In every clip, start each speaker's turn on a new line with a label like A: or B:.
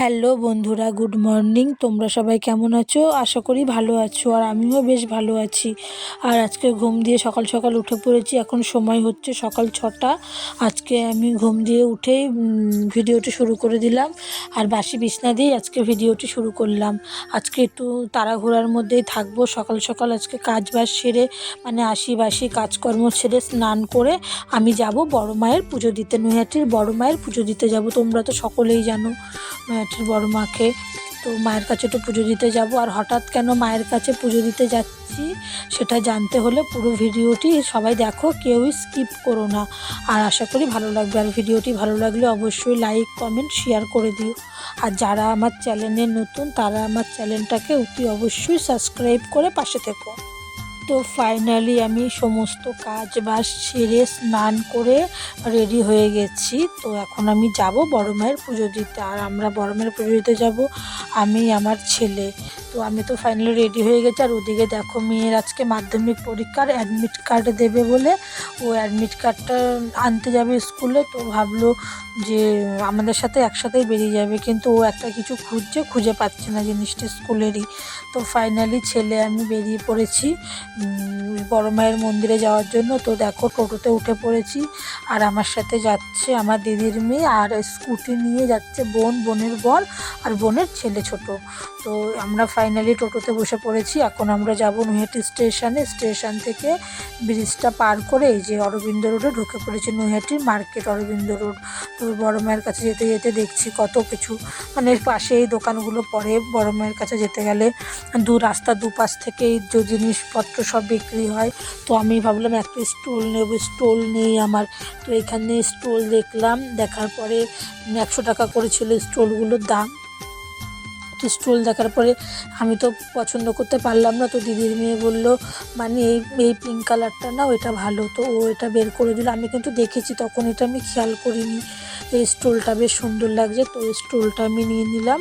A: Hello বন্ধুরা, good morning. তোমরা সবাই কেমন আছো? আশা করি ভালো আছো, আর আমিও বেশ ভালো আছি। আর আজকে ঘুম দিয়ে সকাল সকাল উঠে পড়েছি, এখন সময় হচ্ছে সকাল ছটা। আজকে আমি ঘুম দিয়ে উঠেই ভিডিওটি শুরু করে দিলাম। আর বাসি বিছনা দিয়েই আজকে ভিডিওটি শুরু করলাম। আজকে একটু তাড়াহুড়ার মধ্যেই থাকব। সকাল সকাল আজকে কাজ বাজ সেরে মানে আশি বাসি কাজকর্ম সেরে স্নান করে আমি যাব বড় মায়ের পুজো দিতে। নৈহাটির বড় মায়ের পুজো দিতে যাব, তোমরা তো সকলেই জানো। নৈহাটির বড় মাকে। তো মায়ের কাছে একটু পুজো দিতে যাব। আর হঠাৎ কেন মায়ের কাছে পুজো দিতে যাচ্ছি সেটা জানতে হলে পুরো ভিডিওটি সবাই দেখো, কেউই স্কিপ করো না। আর আশা করি ভালো লাগবে। আর ভিডিওটি ভালো লাগলে অবশ্যই লাইক কমেন্ট শেয়ার করে দিও। আর যারা আমার চ্যানেলে নতুন, তারা আমার চ্যানেলটাকে অতি অবশ্যই সাবস্ক্রাইব করে পাশে থেকো। তো ফাইনালি আমি সমস্ত কাজ বাস সেরে স্নান করে রেডি হয়ে গেছি। তো এখন আমি যাব বড় মায়ের পুজো দিতে। আর আমরা বড় মায়ের পুজো দিতে যাব আমি, আমার ছেলে। তো আমি তো ফাইনালি রেডি হয়ে গেছি। আর ওদিকে দেখো মেয়ের আজকে মাধ্যমিক পরীক্ষার অ্যাডমিট কার্ড দেবে বলে ও অ্যাডমিট কার্ডটা আনতে যাবে স্কুলে তো ভাবলো যে আমাদের সাথে একসাথেই বেরিয়ে যাবে, কিন্তু ও একটা কিছু খুঁজছে, খুঁজে পাচ্ছে না জিনিসটা স্কুলেরই তো ফাইনালি ছেলে আমি বেরিয়ে পড়েছি বড় মায়ের মন্দিরে যাওয়ার জন্য। তো দেখো টোটোতে উঠে পড়েছি, আর আমার সাথে যাচ্ছে আমার দিদির মেয়ে, আর স্কুটি নিয়ে যাচ্ছে বোন, বোনের বর, আর বোনের ছেলে ছোট। তো আমরা ফাইনালি টোটোতে বসে পড়েছি। এখন আমরা যাব নৈহাটি স্টেশনে। স্টেশন থেকে ব্রিজটা পার করে এই যে অরবিন্দ রোডে ঢুকে পড়েছি নৈহাটির মার্কেট, অরবিন্দ রোড। তো বড় মায়ের কাছে যেতে যেতে দেখছি কত কিছু। মানে পাশেই দোকানগুলো পড়ে বড় মায়ের কাছে যেতে গেলে দু রাস্তা দুপাশ থেকেই যে জিনিসপত্র সব বিক্রি হয়। তো আমি ভাবলাম একটা স্টোল নেব, স্টোল নেই আমার। তো এখানে স্টোল দেখলাম, দেখার পরে একশো টাকা করেছিল স্টোলগুলোর দাম। তো স্টোল দেখার পরে আমি তো পছন্দ করতে পারলাম না, তো দিদির মেয়ে বলল মানে এই এই পিঙ্ক কালারটা না ওইটা ভালো। তো ও এটা বের করে দিল। আমি কিন্তু দেখেছি, তখন এটা আমি খেয়াল করিনি। এই স্টোলটা বেশ সুন্দর লাগছে, তো এই স্টোলটা আমি নিয়ে নিলাম।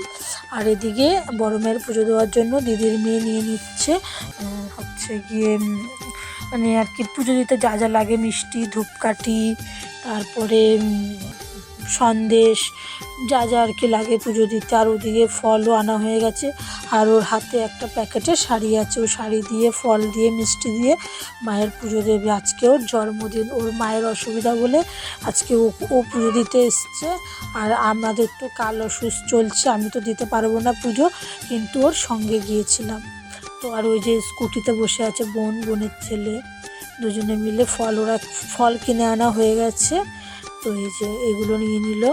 A: আর এদিকে বড় মায়ের পুজো দেওয়ার জন্য দিদির মেয়ে নিয়ে নিচ্ছে। হচ্ছে গিয়ে মানে আর কি পুজো দিতে যা যা লাগে, মিষ্টি, ধূপকাঠি, তারপরে সন্দেশ, যা যা আর কি লাগে পুজো দিতে। আর ওদিকে ফলও আনা হয়ে গেছে। আর ওর হাতে একটা প্যাকেটে শাড়ি আছে। ও শাড়ি দিয়ে, ফল দিয়ে, মিষ্টি দিয়ে মায়ের পুজো দেবে। আজকে ওর জন্মদিন। ওর মায়ের অসুবিধা বলে আজকে ও ও পুজো দিতে এসছে। আর আমাদের তো কাল অসুস্থ চলছে। আমি তো দিতে পারব না পুজো। কিন্তু ওর সঙ্গে গিয়েছিলাম। তো আর ওই যে স্কুটিতে বসে আছে বোন, বোনের ছেলে। দুজনে মিলে ফল ওরা, ফল কিনে আনা হয়ে গেছে। তো এই যে এগুলো নিয়ে নিল।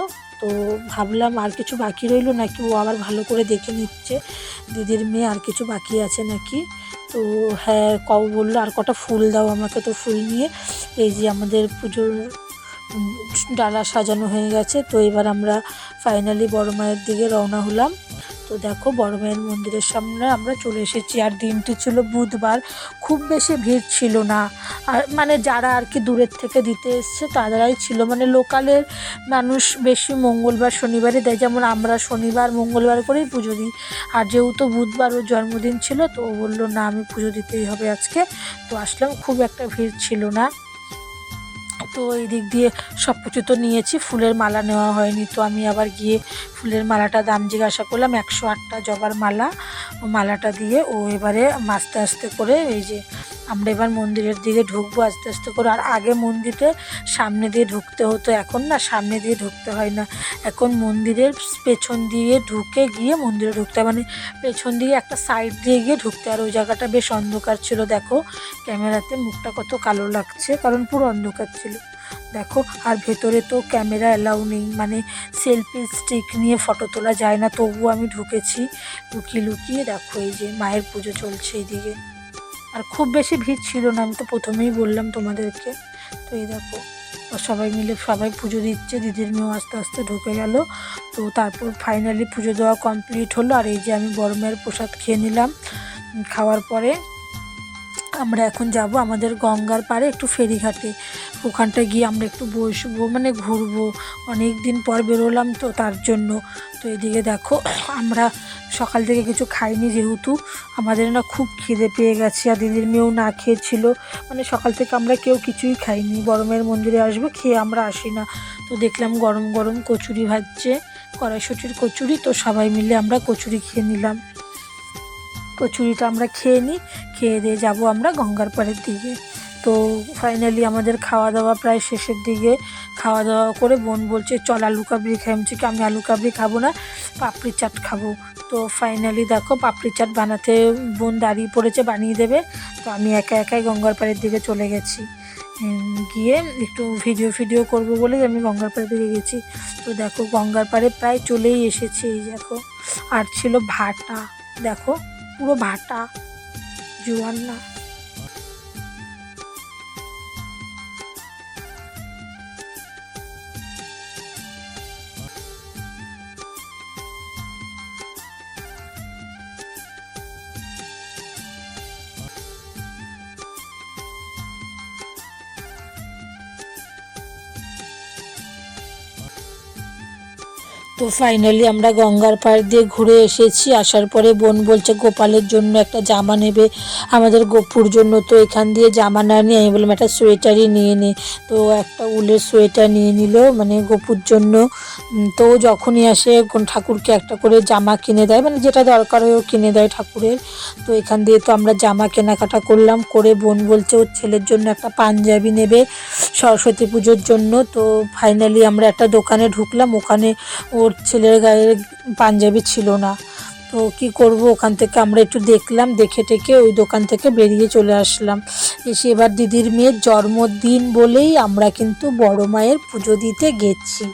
A: তো ভাবলাম আর কিছু বাকি রইল নাকি ও আবার ভালো করে দেখে নিচ্ছে। দিদির মেয়ে আর কিছু বাকি আছে নাকি? তো হ্যাঁ কও বলল, আর কটা ফুল দাও আমাকে তো ফুল নিয়ে। এই যে আমাদের পুজোর ডালা সাজানো হয়ে গেছে। তো এবার আমরা ফাইনালি বড় মায়ের দিকে রওনা হলাম। তো দেখো বড় মায়ের মন্দিরের সামনে আমরা চলে এসেছি। আর দিনটি ছিল বুধবার, খুব বেশি ভিড় ছিল না। আর মানে যারা আর কি দূরের থেকে দিতে এসছে, তারাই ছিল। মানে লোকালের মানুষ বেশি মঙ্গলবার শনিবারে দেয়। যেমন আমরা শনিবার, মঙ্গলবার করেই পুজো দিই। আর যেহেতু বুধবার ওর জন্মদিন ছিল, তো ও বলল, না, আমি পুজো দিতেই হবে আজকে। তো আসলাম খুব একটা ভিড় ছিল না। তো এই দিক দিয়ে সব কিছু তো নিয়েছি। ফুলের মালা নেওয়া হয়নি তো আমি আবার গিয়ে ফুলের মালাটা দাম জিজ্ঞাসা করলাম, একশো আটটা জবার মালা। মালাটা দিয়ে ও এবারে আস্তে আস্তে করে এই যে আমরা এবার মন্দিরের দিকে ঢুকবো আস্তে আস্তে করে। আর আগে মন্দিরে সামনে দিয়ে ঢুকতে হতো, এখন না সামনে দিয়ে ঢুকতে হয় না। এখন মন্দিরের পেছন দিয়ে ঢুকে গিয়ে মন্দিরে ঢুকতে মানে পেছন দিয়ে একটা সাইড দিয়ে গিয়ে ঢুকতে আর ওই জায়গাটা বেশ অন্ধকার ছিল। দেখো, ক্যামেরাতে মুখটা কত কালো লাগছে, কারণ পুরো অন্ধকার ছিল। দেখো, আর ভেতরে তো ক্যামেরা অ্যালাউ নেই। মানে সেলফি স্টিক নিয়ে ফটো তোলা যায় না। তবুও আমি ঢুকেছি। লুকিয়ে লুকিয়ে দেখো, এই যে মায়ের পুজো চলছে এইদিকে। আর খুব বেশি ভিড় ছিল না, আমি তো প্রথমেই বললাম তোমাদেরকে। তো এই দেখো সবাই মিলে সবাই পুজো দিচ্ছে, দিদির মেয়েও আস্তে আস্তে ঢুকে গেল। তো তারপর ফাইনালি পুজো দেওয়া কমপ্লিট হলো। আর এই যে আমি বড় মেয়ের প্রসাদ খেয়ে নিলাম, খাওয়ার পরে আমরা এখন যাব আমাদের গঙ্গার পাড়ে একটু ফেরিঘাটে। ওখানটায় গিয়ে আমরা একটু বসবো মানে ঘুরবো। অনেক দিন পর বেরোলাম তো তার জন্য। তো এদিকে দেখো, আমরা সকাল থেকে কিছু খাইনি যেহেতু। আমাদের না খুব খিদে পেয়ে গেছে আর দিদির মেয়েও না খেয়েছিল। মানে সকাল থেকে আমরা কেউ কিছুই খাইনি। মায়ের মন্দিরে আসব, খেয়ে আমরা আসি না। তো দেখলাম গরম গরম কচুরি ভাজছে, কড়াইশুটির কচুরি। তো সবাই মিলে আমরা কচুরি খেয়ে নিলাম। কচুরিটা আমরা খেয়ে নিই, খেয়ে দিয়ে যাব আমরা গঙ্গার পাড়ের দিকে। তো ফাইনালি আমাদের খাওয়া দাওয়া প্রায় শেষের দিকে। খাওয়া দাওয়া করে বোন বলছে, চল আলু কাবলি খাই। আমি কি, আমি আলু কাবড়ি খাব না, পাপড়ি চাট খাব। তো ফাইনালি দেখো পাপড়ি চাট বানাতে বোন দাঁড়িয়ে পড়েছে, বানিয়ে দেবে। তো আমি একা একাই গঙ্গার পাড়ের দিকে চলে গেছি। গিয়ে একটু ভিডিও ফিডিও করব বলেই আমি গঙ্গার পাড়ে দিকে গেছি। তো দেখো গঙ্গার পাড়ে প্রায় চলেই এসেছি, এই দেখো। আর ছিল ভাটা, দেখো। পুরো ভাটা জোয়ার না। তো ফাইনালি আমরা গঙ্গার পাড় দিয়ে ঘুরে এসেছি। আসার পরে বোন বলছে, গোপালের জন্য একটা জামা নেবে। আমাদের গোপুর জন্য তো এখান দিয়ে জামা না নিয়ে আমি বললাম, একটা সোয়েটারই নিয়ে নে। তো একটা উলের সোয়েটার নিয়ে নিল মানে গোপুর জন্য। তো যখনই আসে ঠাকুরকে একটা করে জামা কিনে দেয় মানে যেটা দরকার হয় ও কিনে দেয় ঠাকুরের। তো এখান দিয়ে তো আমরা জামা কেনাকাটা করলাম, করে বোন বলছে, ওর ছেলের জন্য একটা পাঞ্জাবি নেবে সরস্বতী পুজোর জন্য। তো ফাইনালি আমরা একটা দোকানে ঢুকলাম। ওখানে ওর ছেলের গায়ের পাঞ্জাবি ছিল না। তো কি করব, ওখান থেকে আমরা একটু দেখলাম, দেখে টেকে ওই দোকান থেকে বেরিয়ে চলে আসলাম। এসে এবার দিদির মেয়ের জন্মদিন বলেই আমরা কিন্তু বড় মায়ের পুজো দিতে গেছি।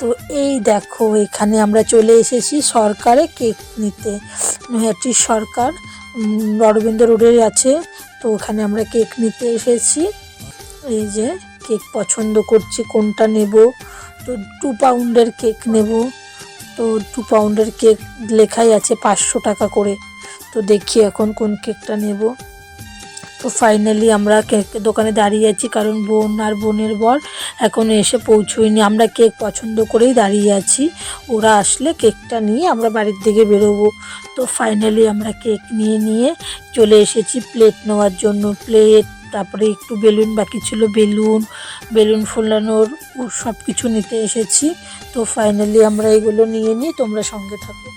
A: তো এই দেখো, এখানে আমরা চলে এসেছি সরকারে কেক নিতে। নৈহাটি সরকার অরবিন্দ রোডে আছে। তো ওখানে আমরা কেক নিতে এসেছি। এই যে কেক পছন্দ করছি, কোনটা নেব? তো টু পাউন্ডের কেক নেব। তো টু পাউন্ডের কেক লেখাই আছে পাঁচশো টাকা করে। তো দেখি এখন কোন কেকটা নেব। তো ফাইনালি আমরা কেক দোকানে দাঁড়িয়ে আছি, কারণ বোন আর বোনের বর এখন এসে পৌঁছয়নি। আমরা কেক পছন্দ করেই দাঁড়িয়ে আছি। ওরা আসলে কেকটা নিয়ে আমরা বাড়ির দিকে বেরোবো। তো ফাইনালি আমরা কেক নিয়ে নিয়ে চলে এসেছি প্লেট নেওয়ার জন্য। প্লেট তারপরে একটু বেলুন বাকি ছিল, বেলুন বেলুন ফুলানোর সব কিছু নিতে এসেছি। তো ফাইনালি আমরা এগুলো নিয়ে নিই, তোমরা সঙ্গে থাকো।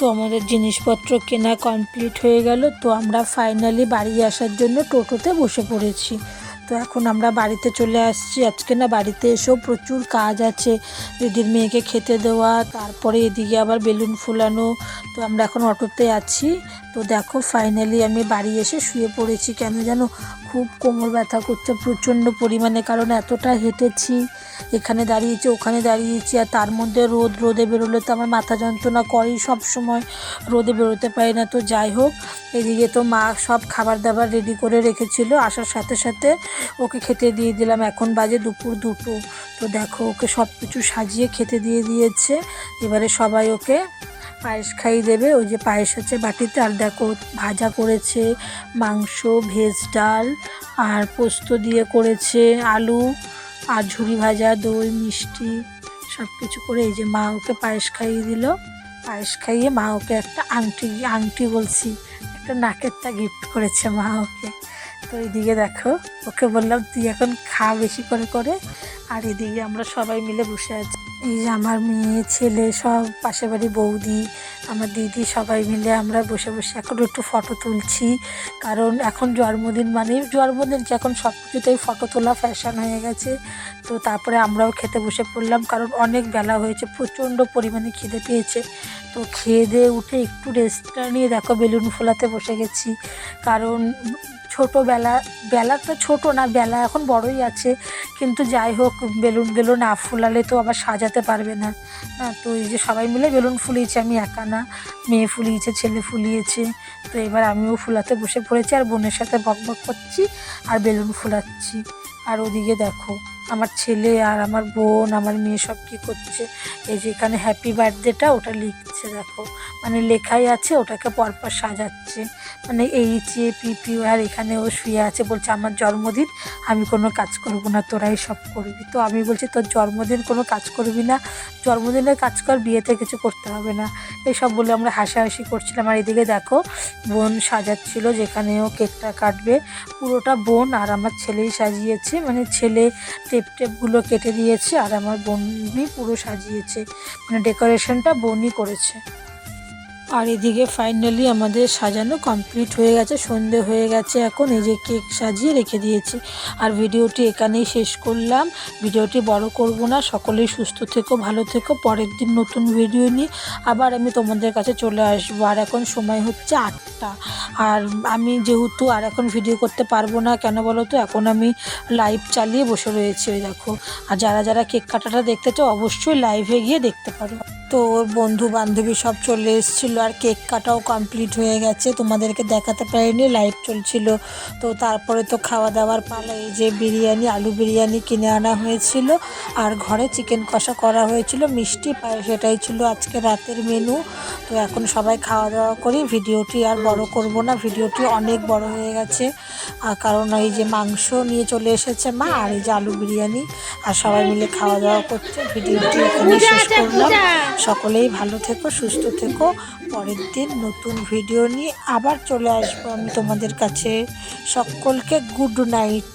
A: তো আমাদের জিনিসপত্র কেনা কমপ্লিট হয়ে গেল, তো আমরা ফাইনালি বাড়ি আসার জন্য টোটোতে বসে পড়েছি। তো এখন আমরা বাড়িতে চলে আসছি। আজকে না বাড়িতে এসেও প্রচুর কাজ আছে। দিদির মেয়েকে খেতে দেওয়া, তারপরে এদিকে আবার বেলুন ফুলানো। তো আমরা এখন অটোতে আছি। তো দেখো ফাইনালি আমি বাড়ি এসে শুয়ে পড়েছি। কেন জানো? খুব কোমর ব্যথা করছে প্রচণ্ড পরিমাণে, কারণ এতটা হেঁটেছি। এখানে দাঁড়িয়েছি, ওখানে দাঁড়িয়েছি, আর তার মধ্যে রোদ, রোদে বেরোলে তো আমার মাথা যন্ত্রণা করেই সব সময় রোদে বেরোতে পারি না, তো যাই হোক, এদিকে তো মা সব খাবার দাবার রেডি করে রেখেছিল। আসার সাথে সাথে ওকে খেতে দিয়ে দিলাম। এখন বাজে দুপুর দুটো। তো দেখো, ওকে সব কিছু সাজিয়ে খেতে দিয়ে দিয়েছে। এবারে সবাই ওকে পায়েস খাইয়ে দেবে। ওই যে পায়েস আছে বাটিতে। আর দেখো, ভাজা করেছে মাংস, ভেজ ডাল, আর পোস্ত দিয়ে করেছে আলু, আর ঝুড়ি ভাজা, দই, মিষ্টি সব কিছু করে এই যে মা ওকে পায়েস খাইয়ে দিল। পায়েস খাইয়ে মা ওকে একটা আংটি আংটি বলছি, একটা নাকেরটা গিফট করেছে মা ওকে। তো এইদিকে দেখো, ওকে বললাম, তুই এখন খা বেশি করে করে। আর এদিকে আমরা সবাই মিলে বসে আছি। এই যে আমার মেয়ে, ছেলে, সব পাশে বাড়ি বৌদি, আমার দিদি, সবাই মিলে আমরা বসে বসে এখন একটু ফটো তুলছি। কারণ এখন জন্মদিন মানে জন্মদিন কি এখন সব কিছুতেই ফটো তোলা ফ্যাশন হয়ে গেছে। তো তারপরে আমরাও খেতে বসে পড়লাম, কারণ অনেক বেলা হয়েছে, প্রচণ্ড পরিমাণে খিদে পেয়েছে। তো খেয়ে দিয়ে উঠে একটু রেস্টটা নিয়ে দেখো, বেলুন ফোলাতে বসে গেছি। কারণ ছোটোবেলা, বেলা তো ছোট না, বেলা এখন বড়ই আছে। কিন্তু যাই হোক, বেলুন বেলুনগুলো না ফুলালে তো আবার সাজাতে পারবে না। না, তো এই যে সবাই মিলে বেলুন ফুলিয়েছে, আমি একা না, মেয়ে ফুলিয়েছে, ছেলে ফুলিয়েছে। তো এবার আমিও ফুলাতে বসে পড়েছি, আর বোনের সাথে বক বক করছি, আর বেলুন ফুলাচ্ছি। আর ওদিকে দেখো আমার ছেলে আর আমার বোন, আমার মেয়ে সব কী করছে এই যে এখানে হ্যাপি বার্থডেটা ওটা লিখছে, দেখো। মানে লেখাই আছে, ওটাকে পরপর সাজাচ্ছে। মানে এইচ এ পিপি আর এখানে ও শুয়ে আছে, বলছে, আমার জন্মদিন, আমি কোনো কাজ করব না, তোরাই সব করবি। তো আমি বলছি, তোর জন্মদিন কোনো কাজ করবি না। জন্মদিনের কাজ কর, বিয়েতে কিছু করতে হবে না। এইসব বলে আমরা হাসাহাসি করছিলাম। আর এদিকে দেখো, বোন সাজাচ্ছিল, যেখানে ও কেকটা কাটবে। পুরোটা বোন আর আমার ছেলেই সাজিয়েছে। মানে ছেলে টেপ টেপগুলো কেটে দিয়েছে আর আমার বোনই পুরো সাজিয়েছে। মানে ডেকোরেশনটা বোনই করেছে। আর এদিকে ফাইনালি আমাদের সাজানো কমপ্লিট হয়ে গেছে, সন্ধে হয়ে গেছে এখন, এই যে কেক সাজিয়ে রেখে দিয়েছি। আর ভিডিওটি এখানেই শেষ করলাম। ভিডিওটি বড় করব না, সকলেই সুস্থ থেকো, ভালো থেকো, পরের দিন নতুন ভিডিও নিয়ে আবার আমি তোমাদের কাছে চলে আসব। আর এখন সময় হচ্ছে আটটা। আর আমি যেহেতু আর এখন ভিডিও করতে পারব না, কেন বলো তো? এখন আমি লাইভ চালিয়ে বসে রয়েছি, ওই দেখো। আর যারা যারা কেক কাটাটা দেখতে চাও, অবশ্যই লাইভে গিয়ে দেখতে পারো। তো ওর বন্ধু বান্ধবী সব চলে এসেছিল আর কেক কাটাও কমপ্লিট হয়ে গেছে। তোমাদেরকে দেখাতে পারিনি লাইভ চলছিল। তো তারপরে তো খাওয়া দাওয়ার পালা এই যে বিরিয়ানি আলু বিরিয়ানি কিনে আনা হয়েছিল আর ঘরে চিকেন কষা করা হয়েছিল মিষ্টি পায়ে সেটাই ছিল আজকে রাতের মেনু তো এখন সবাই খাওয়া দাওয়া করি ভিডিওটি আর বড় করব না ভিডিওটি অনেক বড় হয়ে গেছে। আর কারণ এই যে মাংস নিয়ে চলে এসেছে মা আর এই যে আলু বিরিয়ানি। আর সবাই মিলে খাওয়া দাওয়া করছে ভিডিওটি এখানে শেষ করলাম। সকলেই ভালো থেকো, সুস্থ থেকো। পরের দিন নতুন ভিডিও নিয়ে আবার চলে আসব আমি তোমাদের কাছে। সকলকে গুড নাইট